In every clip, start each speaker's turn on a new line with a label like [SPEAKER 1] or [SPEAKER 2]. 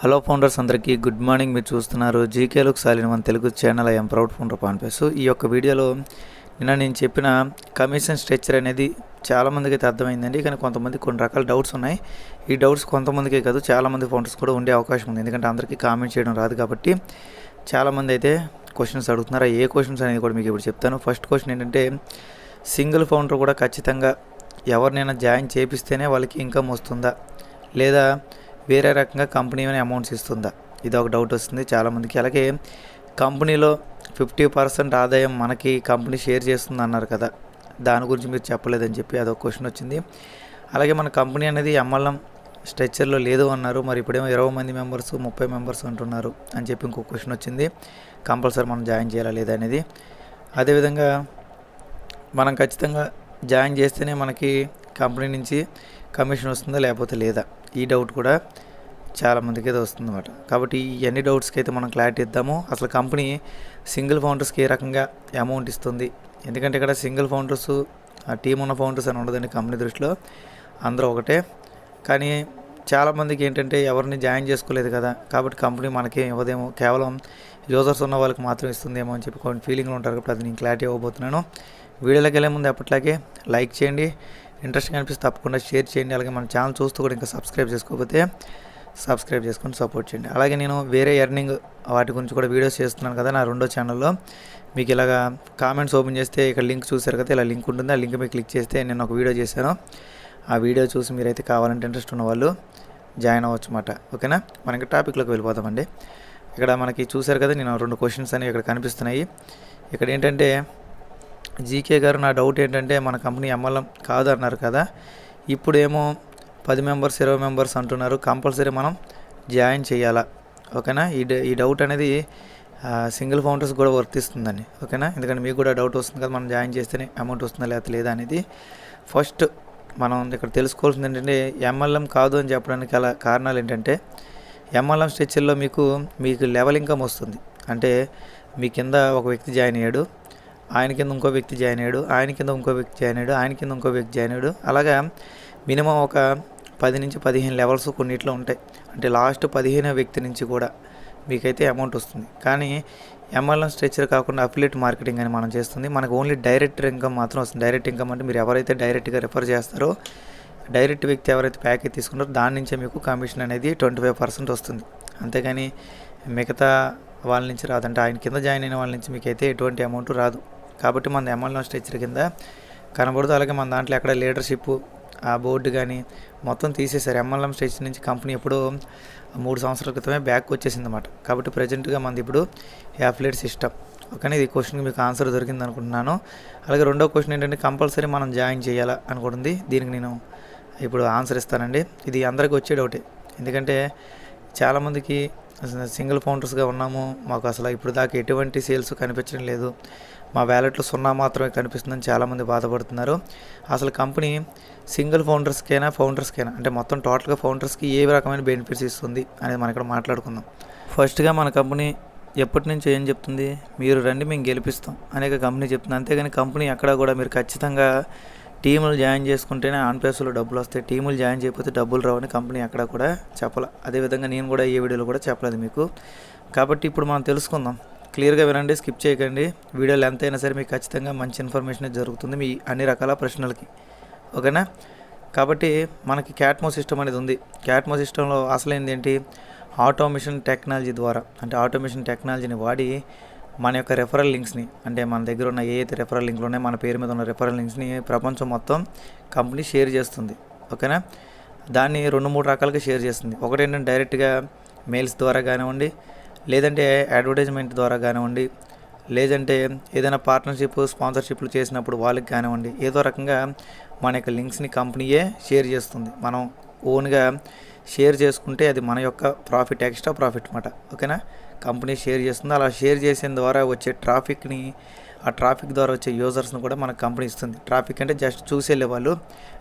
[SPEAKER 1] Hello founders అందరికీ good morning. మీరు చూస్తున్నారు జీకేలకు సాలిన మన Telugu channel. I'm proud founder పాన్పేస్ ఈ యొక్క వీడియోలో నిన్న నేను చెప్పిన కమిషన్ స్ట్రక్చర్ అనేది చాలామందికి అయితే అర్థమైందండి. కానీ కొంతమంది కొన్ని రకాల డౌట్స్ ఉన్నాయి. ఈ డౌట్స్ కొంతమందికే కాదు చాలామంది ఫౌండర్స్ కూడా ఉండే అవకాశం ఉంది. ఎందుకంటే అందరికీ కామెంట్ చేయడం రాదు కాబట్టి చాలామంది అయితే క్వశ్చన్స్ అడుగుతున్నారు. ఏ క్వశ్చన్స్ అనేది కూడా మీకు ఇప్పుడు చెప్తాను. ఫస్ట్ క్వశ్చన్ ఏంటంటే సింగిల్ ఫౌండర్ కూడా ఖచ్చితంగా ఎవరినైనా జాయిన్ చేపిస్తేనే వాళ్ళకి ఇన్కమ్ వస్తుందా? లేదా వేరే రకంగా కంపెనీ ఏమైనా అమౌంట్స్ ఇస్తుందా? ఇది ఒక డౌట్ వస్తుంది చాలామందికి అలాగే కంపెనీలో ఫిఫ్టీ పర్సెంట్ ఆదాయం మనకి కంపెనీ షేర్ చేస్తుంది అన్నారు కదా. దాని గురించి మీరు చెప్పలేదని చెప్పి అదొక క్వశ్చన్ వచ్చింది. అలాగే మన కంపెనీ అనేది ఎంఎల్ఎం స్ట్రక్చర్లో లేదు అన్నారు. మరి ఇప్పుడేమో ఇరవై మంది మెంబర్స్ ముప్పై మెంబర్స్ అంటున్నారు అని చెప్పి ఇంకో క్వశ్చన్ వచ్చింది. కంపల్సరీ మనం జాయిన్ చేయాలా లేదా అనేది. అదేవిధంగా మనం ఖచ్చితంగా జాయిన్ చేస్తేనే మనకి కంపెనీ నుంచి కమిషన్ వస్తుందా లేకపోతే లేదా? ఈ డౌట్ కూడా చాలామందికి అయితే వస్తుందన్నమాట. కాబట్టి ఎన్ని డౌట్స్కి అయితే మనం క్లారిటీ ఇద్దాము. అసలు కంపెనీ సింగిల్ ఫౌండర్స్కి ఏ రకంగా అమౌంట్ ఇస్తుంది? ఎందుకంటే ఇక్కడ సింగిల్ ఫౌండర్స్ ఆ టీం ఉన్న ఫౌండర్స్ అని ఉండదండి కంపెనీ దృష్టిలో. అందరూ ఒకటే. కానీ చాలామందికి ఏంటంటే ఎవరిని జాయిన్ చేసుకోలేదు కదా. కాబట్టి కంపెనీ మనకి ఇవ్వదేమో. కేవలం యూజర్స్ ఉన్న వాళ్ళకి మాత్రం ఇస్తుందేమో అని చెప్పి కొన్ని ఫీలింగ్లు ఉంటారు. కాబట్టి అది నేను క్లారిటీ ఇవ్వబోతున్నాను. వీడియోలోకి వెళ్ళే ముందు ఎప్పట్లాగే లైక్ చేయండి. ఇంట్రెస్ట్ కనిపిస్తే తప్పకుండా షేర్ చేయండి. అలాగే మన ఛానల్ చూస్తూ కూడా ఇంకా సబ్స్క్రైబ్ చేసుకోకపోతే సబ్స్క్రైబ్ చేసుకొని సపోర్ట్ చేయండి. అలాగే నేను వేరే ఎర్నింగ్ వాటి గురించి కూడా వీడియోస్ చేస్తున్నాను కదా నా రెండో ఛానల్లో. మీకు ఇలాగా కామెంట్స్ ఓపెన్ చేస్తే ఇక్కడ లింక్ చూసారు కదా ఇలా లింక్ ఉంటుంది. ఆ లింక్ మీద క్లిక్ చేస్తే నేను ఒక వీడియో చేశాను. ఆ వీడియో చూసి మీరైతే కావాలంటే ఇంట్రెస్ట్ ఉన్న వాళ్ళు జాయిన్ అవ్వచ్చు అన్నమాట. ఓకేనా? మనకి టాపిక్లోకి వెళ్ళిపోతామండి. ఇక్కడ మనకి చూసారు కదా నేను రెండు క్వశ్చన్స్ అనేవి ఇక్కడ కనిపిస్తున్నాయి. ఇక్కడ ఏంటంటే జీకే గారు నా డౌట్ ఏంటంటే మన కంపెనీ ఎంఎల్ఎం కాదు అన్నారు కదా. ఇప్పుడేమో పది మెంబర్స్ ఇరవై మెంబర్స్ అంటున్నారు. కంపల్సరీ మనం జాయిన్ చేయాలా? ఓకేనా? ఈ ఈ డౌట్ అనేది సింగిల్ ఫౌండర్స్ కూడా వర్తిస్తుందండి. ఓకేనా? ఎందుకంటే మీకు కూడా డౌట్ వస్తుంది కదా మనం జాయిన్ చేస్తేనే అమౌంట్ వస్తుందా లేదా లేదా అనేది. ఫస్ట్ మనం ఇక్కడ తెలుసుకోవాల్సింది ఏంటంటే ఎంఎల్ఎం కాదు అని చెప్పడానికి అలా కారణాలు ఏంటంటే ఎంఎల్ఎం స్ట్రక్చర్లో మీకు మీకు లెవెల్ ఇన్కమ్ వస్తుంది. అంటే మీ కింద ఒక వ్యక్తి జాయిన్ అయ్యాడు. ఆయన కింద ఇంకో వ్యక్తి జాయిన్ అయ్యాడు ఆయన కింద ఇంకో వ్యక్తి జాయిన్ అయ్యాడు ఆయన కింద ఇంకో వ్యక్తి జాయిన్ అయ్యాడు. అలాగా మినిమం ఒక పది నుంచి పదిహేను లెవెల్స్ కొన్నిట్లో ఉంటాయి. అంటే లాస్ట్ పదిహేనో వ్యక్తి నుంచి కూడా మీకైతే అమౌంట్ వస్తుంది. కానీ ఎంఎల్ఎం స్ట్రక్చర్ కాకుండా అఫిలియేట్ మార్కెటింగ్ అని మనం చేస్తుంది. మనకు ఓన్లీ డైరెక్ట్ ఇన్కమ్ మాత్రం వస్తుంది. డైరెక్ట్ ఇన్కమ్ అంటే మీరు ఎవరైతే డైరెక్ట్గా రిఫర్ చేస్తారో డైరెక్ట్ వ్యక్తి ఎవరైతే ప్యాకేజ్ తీసుకున్నారో దాని నుంచే మీకు కమిషన్ అనేది ట్వంటీ ఫైవ్ పర్సెంట్ వస్తుంది. అంతేగాని మిగతా వాళ్ళ నుంచి రాదంటే ఆయన కింద జాయిన్ అయిన వాళ్ళ నుంచి మీకైతే ఎటువంటి అమౌంట్ రాదు. కాబట్టి మన ఎమ్మెల్యే స్ట్రక్చర్ కింద కనబడదు అలాగే మన దాంట్లో ఎక్కడ లీడర్షిప్ ఆ బోర్డు కానీ మొత్తం తీసేశారు. ఎంఎల్ఎం స్ట్రక్చర్ నుంచి కంపెనీ ఎప్పుడో మూడు సంవత్సరాల క్రితమే బ్యాక్ వచ్చేసింది అనమాట కాబట్టి ప్రజెంట్గా మనది ఇప్పుడు యాఫ్లేట్ సిస్టమ్ ఓకేనా? ఇది క్వశ్చన్కి మీకు ఆన్సర్ దొరికింది అనుకుంటున్నాను. అలాగే రెండో క్వశ్చన్ ఏంటంటే కంపల్సరీ మనం జాయిన్ చేయాలా అనుకుంటుంది దీనికి నేను ఇప్పుడు ఆన్సర్ ఇస్తానండి. ఇది అందరికీ వచ్చే డౌటే ఎందుకంటే చాలామందికి సింగిల్ ఫౌండర్స్గా ఉన్నాము. మాకు అసలు ఇప్పుడు దాకా ఎటువంటి సేల్స్ కనిపించడం లేదు. మా వ్యాలెట్లో సున్నా మాత్రమే కనిపిస్తుందని చాలామంది బాధపడుతున్నారు. అసలు కంపెనీ సింగిల్ ఫౌండర్స్కైనా ఫౌండర్స్కైనా అంటే మొత్తం టోటల్గా ఫౌండర్స్కి ఏ రకమైన బెనిఫిట్స్ ఇస్తుంది అనేది మనం ఇక్కడ మాట్లాడుకుందాం. ఫస్ట్గా మన కంపెనీ ఎప్పటి నుంచి ఏం చెప్తుంది? మీరు రండి మేము గెలిపిస్తాం అనేక కంపెనీ చెప్తుంది. అంతేగాని కంపెనీ అక్కడ కూడా మీరు ఖచ్చితంగా టీములు జాయిన్ చేసుకుంటేనే ఆన్ ప్లేస్లో డబ్బులు వస్తాయి. టీములు జాయిన్ చేయకపోతే డబ్బులు రావని కంపెనీ ఎక్కడ కూడా చెప్పాల అదేవిధంగా నేను కూడా ఈ వీడియోలో కూడా చెప్పలేదు మీకు. కాబట్టి ఇప్పుడు మనం తెలుసుకుందాం. క్లియర్గా వినండి స్కిప్ చేయకండి. వీడియో లెంత్ అయినా సరే మీకు ఖచ్చితంగా మంచి ఇన్ఫర్మేషన్ జరుగుతుంది మీ అన్ని రకాల ప్రశ్నలకి. ఓకేనా? కాబట్టి మనకి క్యాట్మో సిస్టమ్ అనేది ఉంది. క్యాట్మో సిస్టంలో అసలైంది ఏంటి? ఆటోమేషన్ టెక్నాలజీ ద్వారా అంటే ఆటోమేషన్ టెక్నాలజీని వాడి మన యొక్క రెఫరల్ లింక్స్ని అంటే మన దగ్గర ఉన్న ఏ అయితే రెఫరల్ లింక్లు ఉన్నాయో మన పేరు మీద ఉన్న రెఫరల్ లింక్స్ని ప్రపంచం మొత్తం కంపెనీ షేర్ చేస్తుంది. ఓకేనా దాన్ని రెండు మూడు రకాలుగా షేర్ చేస్తుంది. ఒకటి ఏంటంటే డైరెక్ట్గా మెయిల్స్ ద్వారా కానివ్వండి లేదంటే అడ్వర్టైజ్మెంట్ ద్వారా కానివ్వండి లేదంటే ఏదైనా పార్ట్నర్షిప్ స్పాన్సర్షిప్లు చేసినప్పుడు వాళ్ళకి కానివ్వండి ఏదో రకంగా మన యొక్క లింక్స్ని కంపెనీయే షేర్ చేస్తుంది. మనం ఓన్గా షేర్ చేసుకుంటే అది మన యొక్క ప్రాఫిట్ ఎక్స్ట్రా ప్రాఫిట్ అనమాట ఓకేనా? కంపెనీ షేర్ చేస్తుంది. అలా షేర్ చేసిన ద్వారా వచ్చే ట్రాఫిక్ని ఆ ట్రాఫిక్ ద్వారా వచ్చే యూజర్స్ని కూడా మన కంపెనీ ఇస్తుంది. ట్రాఫిక్ అంటే జస్ట్ చూసి వాళ్ళు.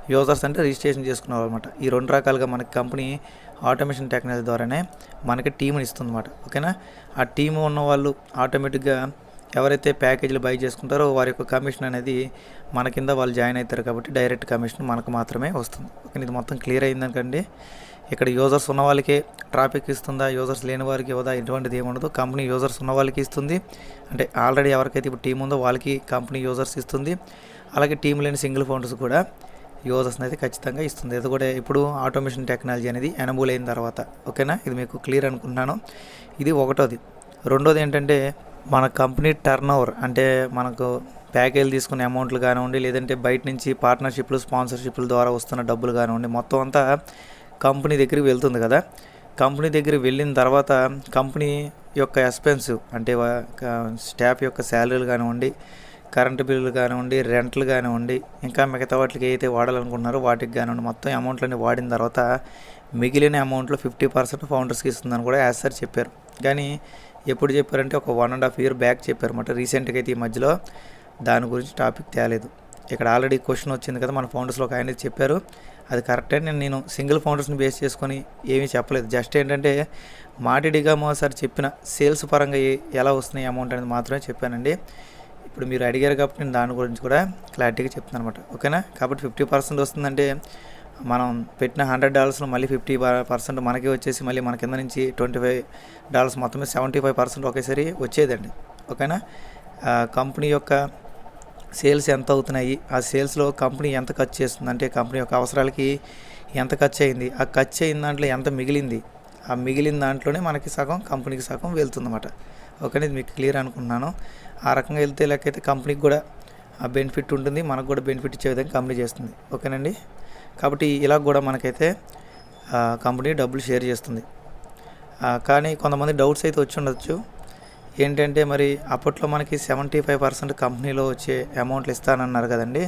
[SPEAKER 1] యూజర్స్ అంటే రిజిస్ట్రేషన్ చేసుకునేవారు అనమాట ఈ రెండు రకాలుగా మనకి కంపెనీ ఆటోమేషన్ టెక్నాలజీ ద్వారానే మనకి టీంని ఇస్తుంది అనమాట ఓకేనా? ఆ టీమ్ ఉన్న వాళ్ళు ఆటోమేటిక్గా ఎవరైతే ప్యాకేజీలు బై చేసుకుంటారో వారి యొక్క కమిషన్ అనేది మన కింద వాళ్ళు జాయిన్ అవుతారు కాబట్టి డైరెక్ట్ కమిషన్ మనకు మాత్రమే వస్తుంది. ఓకే ఇది మొత్తం క్లియర్ అయిందనుకోండి ఇక్కడ యూజర్స్ ఉన్న వాళ్ళకే ట్రాఫిక్ ఇస్తుందా యూజర్స్ లేని వారికి ఇవ్వదా ఎటువంటిది ఏముండదు కంపెనీ యూజర్స్ ఉన్న వాళ్ళకి ఇస్తుంది. అంటే ఆల్రెడీ ఎవరికైతే ఇప్పుడు టీం ఉందో వాళ్ళకి కంపెనీ యూజర్స్ ఇస్తుంది. అలాగే టీం లేని సింగిల్ ఫౌండర్స్ కూడా యూజర్స్ని అయితే ఖచ్చితంగా ఇస్తుంది. ఇది కూడా ఇప్పుడు ఆటోమేషన్ టెక్నాలజీ అనేది ఎనబుల్ అయిన తర్వాత. ఓకేనా? ఇది మీకు క్లియర్ అనుకుంటున్నాను. ఇది ఒకటోది. రెండోది ఏంటంటే మన కంపెనీ టర్న్ ఓవర్ అంటే మనకు ప్యాకేజీలు తీసుకునే అమౌంట్లు కానివ్వండి లేదంటే బయట నుంచి పార్ట్నర్షిప్లు స్పాన్సర్షిప్ల ద్వారా వస్తున్న డబ్బులు కానివ్వండి మొత్తం అంతా కంపెనీ దగ్గరికి వెళ్తుంది కదా. కంపెనీ దగ్గరికి వెళ్ళిన తర్వాత కంపెనీ యొక్క ఎక్స్పెన్సివ్ అంటే స్టాఫ్ యొక్క శాలరీలు కానివ్వండి కరెంటు బిల్లులు కానివ్వండి రెంట్లు కానివ్వండి ఇంకా మిగతా వాటికి ఏదైతే వాడాలనుకుంటున్నారో వాటికి కానివ్వండి మొత్తం అమౌంట్లన్నీ వాడిన తర్వాత మిగిలిన అమౌంట్లో ఫిఫ్టీ పర్సెంట్ ఫౌండర్స్కి ఇస్తుందని కూడా యాజ్ సార్ చెప్పారు. కానీ ఎప్పుడు చెప్పారంటే ఒక one and half year back చెప్పారు అన్నమాట. రీసెంట్గా అయితే ఈ మధ్యలో దాని గురించి టాపిక్ తేలేదు. ఇక్కడ ఆల్రెడీ క్వశ్చన్ వచ్చింది కదా మన ఫౌండర్స్లో ఒక ఆయన చెప్పారు. అది కరెక్టే నేను నేను సింగిల్ ఫౌండర్స్ని బేస్ చేసుకొని ఏమీ చెప్పలేదు. జస్ట్ ఏంటంటే మాటిడిగా సార్ చెప్పిన సేల్స్ పరంగా ఎలా వస్తున్నాయి అమౌంట్ అనేది మాత్రమే చెప్పానండి. ఇప్పుడు మీరు అడిగారు కాబట్టి నేను దాని గురించి కూడా క్లారిటీగా చెప్తున్నాను అనమాట ఓకేనా? కాబట్టి ఫిఫ్టీ పర్సెంట్ వస్తుందంటే మనం పెట్టిన హండ్రెడ్ డాలర్స్లో మళ్ళీ ఫిఫ్టీ పర్సెంట్ మనకి వచ్చేసి మళ్ళీ మన కింద నుంచి ట్వంటీ ఫైవ్ డాలర్స్ మొత్తమే సెవెంటీ ఫైవ్ పర్సెంట్ ఒకేసారి వచ్చేదండి. ఓకేనా? కంపెనీ యొక్క సేల్స్ ఎంత అవుతున్నాయి? ఆ సేల్స్లో కంపెనీ ఎంత ఖర్చు చేస్తుంది? అంటే కంపెనీ యొక్క అవసరాలకి ఎంత ఖర్చు అయింది? ఆ ఖర్చు అయిన దాంట్లో ఎంత మిగిలింది? ఆ మిగిలిన దాంట్లోనే మనకి సగం కంపెనీకి సగం వెళ్తుందన్నమాట. ఓకే ఇది మీకు క్లియర్ అనుకుంటున్నాను. ఆ రకంగా వెళ్తే లెక్కైతే కంపెనీకి కూడా ఆ బెనిఫిట్ ఉంటుంది. మనకు కూడా బెనిఫిట్ ఇచ్చే విధంగా కంపెనీ చేస్తుంది. ఓకేనండి? కాబట్టి ఇలా కూడా మనకైతే ఆ, కంపెనీ డబ్బులు షేర్ చేస్తుంది. కానీ కొంతమంది డౌట్స్ అయితే వచ్చి ఉండొచ్చు. ఏంటంటే మరి అప్పట్లో మనకి సెవెంటీ ఫైవ్ పర్సెంట్ కంపెనీలో వచ్చే అమౌంట్లు ఇస్తానన్నారు కదండి.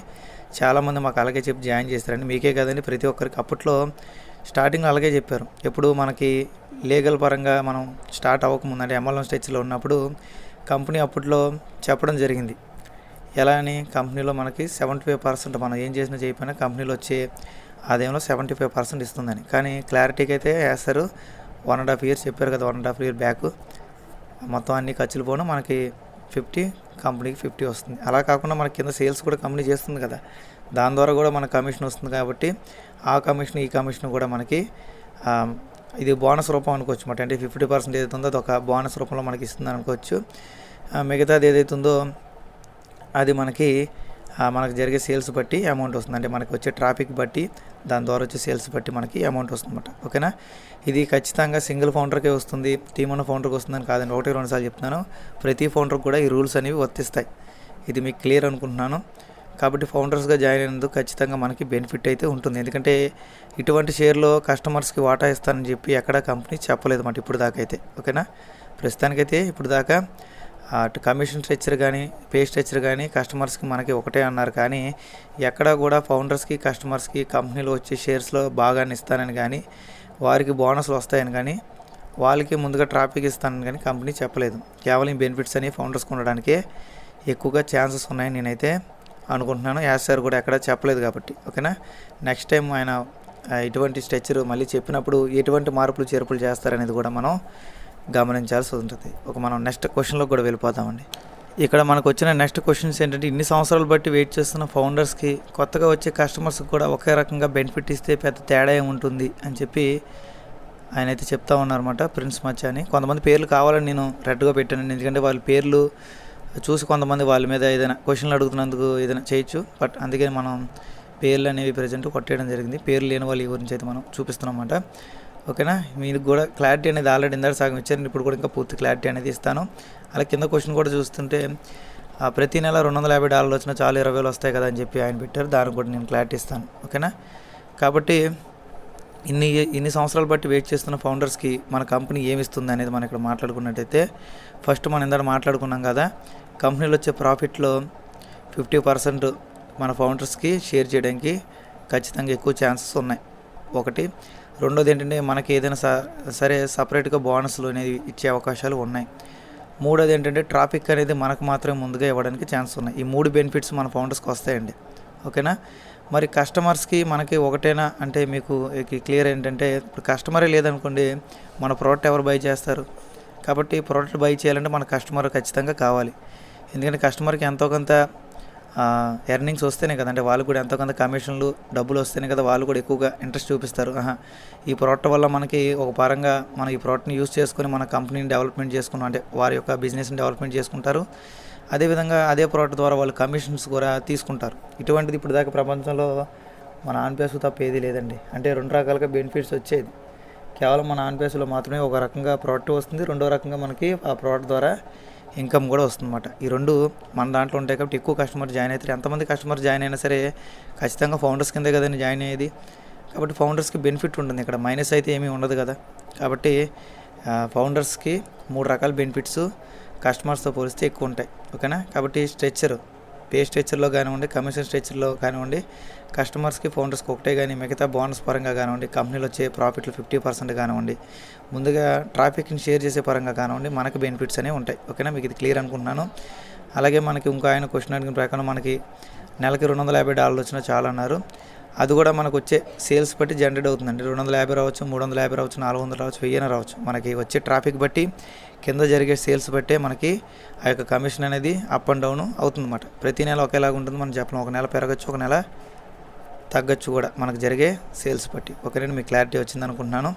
[SPEAKER 1] చాలామంది మాకు అలాగే చెప్పి జాయిన్ చేస్తారండి మీకే కదండి ప్రతి ఒక్కరికి. అప్పట్లో స్టార్టింగ్ అలాగే చెప్పారు. ఎప్పుడు మనకి లీగల్ పరంగా మనం స్టార్ట్ అవ్వకముందు అంటే ఎంఎల్ఎం స్టేజ్లో ఉన్నప్పుడు కంపెనీ అప్పట్లో చెప్పడం జరిగింది. ఎలా అని కంపెనీలో మనకి సెవెంటీ ఫైవ్ పర్సెంట్ మనం ఏం చేసినా చేయకపోయినా కంపెనీలో వచ్చే ఆదాయంలో సెవెంటీ ఫైవ్ పర్సెంట్ ఇస్తుందని. కానీ క్లారిటీకి అయితే వేస్తారు. వన్ అండ్ హాఫ్ ఇయర్స్ చెప్పారు కదా one and half year back. మొత్తం అన్ని ఖర్చులు పోను మనకి ఫిఫ్టీ కంపెనీకి ఫిఫ్టీ వస్తుంది. అలా కాకుండా మనకి కింద సేల్స్ కూడా కంపెనీ చేస్తుంది కదా. దాని ద్వారా కూడా మనకు కమిషన్ వస్తుంది కాబట్టి ఆ కమిషన్ ఈ కమిషన్ కూడా మనకి ఇది బోనస్ రూపం అనుకోవచ్చు. మాట అంటే ఫిఫ్టీ పర్సెంట్ ఏదైతే ఉందో అది ఒక బోనస్ రూపంలో మనకి ఇస్తుంది అనుకోవచ్చు. మిగతాది ఏదైతే ఉందో అది మనకి మనకు జరిగే సేల్స్ బట్టి అమౌంట్ వస్తుంది. అంటే మనకు వచ్చే ట్రాఫిక్ బట్టి దాని ద్వారా వచ్చే సేల్స్ బట్టి మనకి అమౌంట్ వస్తుందన్నమాట. ఓకేనా ఇది ఖచ్చితంగా సింగిల్ ఫౌండర్కే వస్తుంది టీమ్ ఉన్న ఫౌండర్కి వస్తుందని కాదండి ఒకటి రెండు సార్లు చెప్తున్నాను. ప్రతి ఫౌండర్కి కూడా ఈ రూల్స్ అనేవి వర్తిస్తాయి. ఇది మీకు క్లియర్ అనుకుంటున్నాను. కాబట్టి ఫౌండర్స్గా జాయిన్ అయినందుకు ఖచ్చితంగా మనకి బెనిఫిట్ అయితే ఉంటుంది. ఎందుకంటే ఇటువంటి షేర్లో కస్టమర్స్కి వాటా ఇస్తానని చెప్పి ఎక్కడ కంపెనీ చెప్పలేదు మాట ఇప్పుడు దాకా అయితే ఓకేనా ప్రస్తుతానికైతే ఇప్పుడు దాకా అటు కమిషన్ స్ట్రక్చర్ కానీ పే స్ట్రక్చర్ కానీ కస్టమర్స్కి మనకి ఒకటే అన్నారు. కానీ ఎక్కడా కూడా ఫౌండర్స్కి కస్టమర్స్కి కంపెనీలో వచ్చే షేర్స్లో భాగాన్ని ఇస్తానని కానీ వారికి బోనస్లు వస్తాయని కానీ వాళ్ళకి ముందుగా ట్రాఫిక్ ఇస్తానని కానీ కంపెనీ చెప్పలేదు. కేవలం బెనిఫిట్స్ అని ఫౌండర్స్కి ఉండడానికే ఎక్కువగా ఛాన్సెస్ ఉన్నాయని నేనైతే అనుకుంటున్నాను. యాస్ సార్ కూడా ఎక్కడా చెప్పలేదు కాబట్టి. ఓకేనా? నెక్స్ట్ టైం ఆయన ఇటువంటి స్ట్రక్చర్ మళ్ళీ చెప్పినప్పుడు ఎటువంటి మార్పులు చేర్పులు చేస్తారనేది కూడా మనం గమనించాల్సి ఉంటుంది. ఒక మనం నెక్స్ట్ క్వశ్చన్లో కూడా వెళ్ళిపోతామండి ఇక్కడ మనకు వచ్చిన నెక్స్ట్ క్వశ్చన్స్ ఏంటంటే ఇన్ని సంవత్సరాలు బట్టి వెయిట్ చేస్తున్న ఫౌండర్స్కి కొత్తగా వచ్చే కస్టమర్స్కి కూడా ఒకే రకంగా బెనిఫిట్ ఇస్తే పెద్ద తేడా ఉంటుంది అని చెప్పి ఆయన అయితే చెప్తా ఉన్నారన్నమాట ప్రిన్స్ మచ్చ అని కొంతమంది పేర్లు కావాలని నేను రెడ్గా పెట్టాను. ఎందుకంటే వాళ్ళ పేర్లు చూసి కొంతమంది వాళ్ళ మీద ఏదైనా క్వశ్చన్లు అడుగుతున్నందుకు ఏదైనా చేయొచ్చు. బట్ అందుకని మనం పేర్లు అనేవి ప్రజెంట్ కొట్టేయడం జరిగింది. పేర్లు లేని వాళ్ళ గురించి అయితే మనం చూపిస్తున్నాం అన్నమాట. ఓకేనా? మీకు కూడా క్లారిటీ అనేది ఆల్రెడీ ఇందాక సగం ఇచ్చారు. ఇప్పుడు కూడా ఇంకా పూర్తి క్లారిటీ అనేది ఇస్తాను. అలా కింద క్వశ్చన్ కూడా చూస్తుంటే ఆ, ప్రతి నెల రెండు వందల యాభై డాలర్లు వచ్చినా చాలు ఇరవై వేలు వస్తాయి కదా అని చెప్పి ఆయన పెట్టారు. దానికి కూడా నేను క్లారిటీ ఇస్తాను. ఓకేనా? కాబట్టి ఇన్ని ఇన్ని సంవత్సరాలు బట్టి వెయిట్ చేస్తున్న ఫౌండర్స్కి మన కంపెనీ ఏమిస్తుంది అనేది మనం ఇక్కడ మాట్లాడుకున్నట్టయితే ఫస్ట్ మనం ఇందాక మాట్లాడుకున్నాం కదా కంపెనీలో వచ్చే ప్రాఫిట్లో ఫిఫ్టీ పర్సెంట్ మన ఫౌండర్స్కి షేర్ చేయడానికి ఖచ్చితంగా ఎక్కువ ఛాన్సెస్ ఉన్నాయి. ఒకటి రెండోది ఏంటంటే మనకి ఏదైనా స- సరే సపరేట్గా బోనస్లు అనేవి ఇచ్చే అవకాశాలు ఉన్నాయి. మూడోది ఏంటంటే ట్రాఫిక్ అనేది మనకు మాత్రమే ముందుగా ఇవ్వడానికి ఛాన్స్ ఉన్నాయి. ఈ మూడు బెనిఫిట్స్ మన ఫౌండర్స్కి వస్తాయండి. ఓకేనా? మరి కస్టమర్స్కి మనకి ఒకటేనా? అంటే మీకు క్లియర్ ఏంటంటే ఇప్పుడు కస్టమరే లేదనుకోండి మన ప్రోడక్ట్ ఎవరు బై చేస్తారు? కాబట్టి ప్రోడక్ట్ బై చేయాలంటే మన కస్టమర్ ఖచ్చితంగా కావాలి. ఎందుకంటే కస్టమర్కి ఎంతో కొంత ఎర్నింగ్స్ వస్తేనే కదంటే వాళ్ళు కూడా ఎంతో కొంత కమిషన్లు డబ్బులు వస్తేనే కదా వాళ్ళు కూడా ఎక్కువగా ఇంట్రెస్ట్ చూపిస్తారు. ఈ ప్రోడక్ట్ వల్ల మనకి ఒక పరంగా మనం ఈ ప్రోడక్ట్ని యూస్ చేసుకొని మన కంపెనీని డెవలప్మెంట్ చేసుకున్నాం అంటే వారి యొక్క బిజినెస్ని డెవలప్మెంట్ చేసుకుంటారు. అదేవిధంగా అదే ప్రోడక్ట్ ద్వారా వాళ్ళు కమిషన్స్ కూడా తీసుకుంటారు. ఇటువంటిది ఇప్పుడు దాకా ప్రపంచంలో మన ఆన్పేస్ తప్ప ఏది లేదండి. అంటే రెండు రకాలుగా బెనిఫిట్స్ వచ్చేది. కేవలం మన ఆన్పేస్లో మాత్రమే ఒక రకంగా ప్రోడక్ట్ వస్తుంది రెండో రకంగా మనకి ఆ ప్రోడక్ట్ ద్వారా ఇన్కమ్ కూడా వస్తుందన్నమాట. ఈ రెండు మన దాంట్లో ఉంటాయి కాబట్టి ఎక్కువ కస్టమర్ జాయిన్ అవుతారు. ఎంతమంది కస్టమర్ జాయిన్ అయినా సరే ఖచ్చితంగా ఫౌండర్స్ కిందే కదండి జాయిన్ అయ్యేది. కాబట్టి ఫౌండర్స్కి బెనిఫిట్ ఉంటుంది ఇక్కడ. మైనస్ అయితే ఏమీ ఉండదు కదా. కాబట్టి ఫౌండర్స్కి మూడు రకాల బెనిఫిట్స్ కస్టమర్స్తో పోలిస్తే ఎక్కువ ఉంటాయి. ఓకేనా కాబట్టి స్ట్రెచ్చర్ పే స్ట్రెచ్చర్లో కానివ్వండి కమిషన్ స్ట్రక్చర్లో కానివ్వండి కస్టమర్స్కి ఫౌండర్స్కి ఒకటే కానీ మిగతా బోనస్ పరంగా కానివ్వండి కంపెనీలో వచ్చే ప్రాఫిట్లు ఫిఫ్టీ పర్సెంట్ కానివ్వండి ముందుగా ట్రాఫిక్ని షేర్ చేసే పరంగా కానివ్వండి మనకి బెనిఫిట్స్ అనేవి ఉంటాయి. ఓకేనా? మీకు ఇది క్లియర్ అనుకుంటున్నాను. అలాగే మనకి ఇంకా ఆయన క్వశ్చన్ అడిగిన ప్రకారం మనకి నెలకి రెండు వందల యాభై డాలర్లు వచ్చినా చాలా అన్నారు. అది కూడా మనకు వచ్చే సేల్స్ బట్టి జనరేట్ అవుతుందండి. రెండు వందల యాభై రావచ్చు మూడు వందల యాభై రావచ్చు నాలుగు వందలు రావచ్చు వెయ్యిన రావచ్చు. మనకి వచ్చే ట్రాఫిక్ బట్టి కింద జరిగే సేల్స్ బట్టే మనకి ఆ యొక్క కమిషన్ అనేది అప్ అండ్ డౌన్ అవుతుందన్నమాట. ప్రతి నెల ఒకేలాగా ఉంటుంది మనం చెప్పలేం. ఒక నెల పెరగచ్చు ఒక నెల తగ్గచ్చు కూడా మనకు జరిగే సేల్స్ బట్టి. ఓకేనండి మీకు క్లారిటీ వచ్చింది అనుకుంటున్నాను.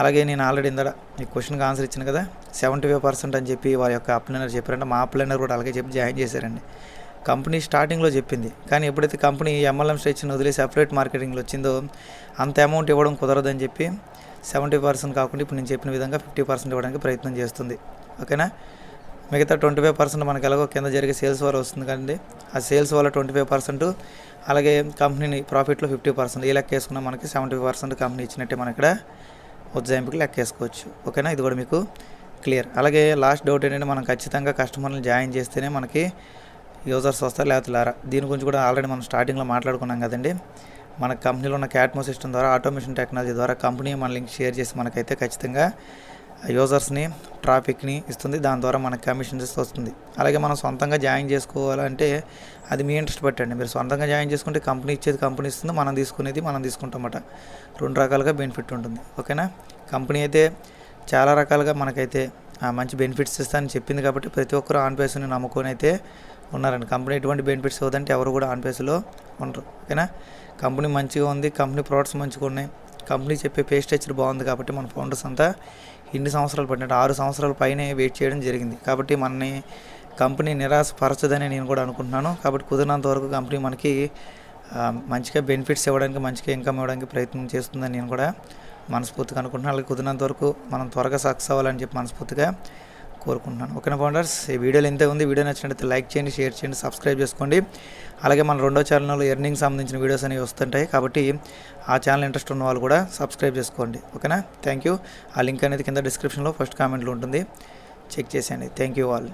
[SPEAKER 1] అలాగే నేను ఆల్రెడీ ఇందా ఈ క్వశ్చన్కి ఆన్సర్ ఇచ్చాను కదా సెవెంటీ ఫైవ్ పర్సెంట్ అని చెప్పి వారి యొక్క అప్లైనర్ చెప్పారంటే. మా అప్లైనర్ కూడా అలాగే చెప్పి జాయిన్ చేశారండి. కంపెనీ స్టార్టింగ్లో చెప్పింది. కానీ ఎప్పుడైతే కంపెనీ ఎంఎల్ఎం స్ట్రెచ్ని వదిలి సెపరేట్ మార్కెటింగ్లో వచ్చిందో అంత అమౌంట్ ఇవ్వడం కుదరదని చెప్పి సెవెంటీ పర్సెంట్ కాకుండా ఇప్పుడు నేను చెప్పిన విధంగా ఫిఫ్టీ పర్సెంట్ ఇవ్వడానికి ప్రయత్నం చేస్తుంది. ఓకేనా? మిగతా ట్వంటీ ఫైవ్ పర్సెంట్ మనకి ఎలాగో కింద జరిగే సేల్స్ వల్ల వస్తుంది కానీ ఆ సేల్స్ వల్ల ట్వంటీ ఫైవ్ పర్సెంట్ అలాగే కంపెనీని ప్రాఫిట్లో ఫిఫ్టీ పర్సెంట్ ఈ లెక్క వేసుకున్న మనకి సెవెంటీ ఫైవ్ పర్సెంట్ కంపెనీ ఇచ్చినట్టే మన ఇక్కడ ఉజ్జాయింపుకి లెక్క వేసుకోవచ్చు. ఓకేనా? ఇది కూడా మీకు క్లియర్. అలాగే లాస్ట్ డౌట్ ఏంటంటే మనం ఖచ్చితంగా కస్టమర్ని జాయిన్ చేస్తేనే మనకి యూజర్స్ వస్తారు లేకపోతే లేరా? దీని గురించి కూడా ఆల్రెడీ మనం స్టార్టింగ్లో మాట్లాడుకున్నాం కదండి. మన కంపెనీలో ఉన్న క్యాట్మో సిస్టమ్ ద్వారా ఆటోమేషన్ టెక్నాలజీ ద్వారా కంపెనీ మన లింక్ షేర్ చేసి మనకైతే ఖచ్చితంగా యూజర్స్ని ట్రాఫిక్ని ఇస్తుంది. దాని ద్వారా మనకి కమిషన్స్ వస్తుంది. అలాగే మనం సొంతంగా జాయిన్ చేసుకోవాలంటే అది మీ ఇంట్రెస్ట్ పెట్టండి మీరు సొంతంగా జాయిన్ చేసుకుంటే కంపెనీ ఇచ్చేది కంపెనీ ఇస్తుంది. మనం తీసుకునేది మనం తీసుకుంటామట రెండు రకాలుగా బెనిఫిట్ ఉంటుంది. ఓకేనా? కంపెనీ అయితే చాలా రకాలుగా మనకైతే మంచి బెనిఫిట్స్ ఇస్తానని చెప్పింది కాబట్టి ప్రతి ఒక్కరు ఆన్ పేస్ని నమ్ముకొని అయితే ఉన్నారండి. కంపెనీ ఎటువంటి బెనిఫిట్స్ ఇవ్వదంటే ఎవరు కూడా ఆన్ పేస్లో ఉండరు. ఓకేనా? కంపెనీ మంచిగా ఉంది కంపెనీ ప్రోడక్ట్స్ మంచిగా ఉన్నాయి. కంపెనీ చెప్పే పే స్ట్రక్చర్ బాగుంది కాబట్టి మన ఫౌండర్స్ అంతా ఇన్ని సంవత్సరాలు పట్టినట్టు ఆరు సంవత్సరాల పైనే వెయిట్ చేయడం జరిగింది. కాబట్టి మనని కంపెనీ నిరాశపరచదని నేను కూడా అనుకుంటున్నాను. కాబట్టి కుదిరినంత వరకు కంపెనీ మనకి మంచిగా బెనిఫిట్స్ ఇవ్వడానికి మంచిగా ఇన్కమ్ ఇవ్వడానికి ప్రయత్నం చేస్తుందని నేను కూడా మనస్ఫూర్తిగా అనుకుంటున్నాను. అలాగే కుదిరినంత వరకు మనం త్వరగా సక్సెస్ అవ్వాలని చెప్పి మనస్ఫూర్తిగా కోరుకుంటున్నాను. ఓకేనా ఫౌండర్స్? ఈ వీడియోలు ఎంత ఉంది. వీడియో నచ్చినట్లయితే లైక్ చేయండి షేర్ చేయండి సబ్స్క్రైబ్ చేసుకోండి. అలాగే మన రెండో ఛానల్లో ఎర్నింగ్ సంబంధించిన వీడియోస్ అనేవి వస్తుంటాయి. కాబట్టి ఆ ఛానల్ ఇంట్రెస్ట్ ఉన్న వాళ్ళు కూడా సబ్స్క్రైబ్ చేసుకోండి. ఓకేనా? థ్యాంక్ యూ ఆ లింక్ అనేది కింద డిస్క్రిప్షన్లో ఫస్ట్ కామెంట్లో ఉంటుంది. చెక్ చేసేయండి. Thank you all.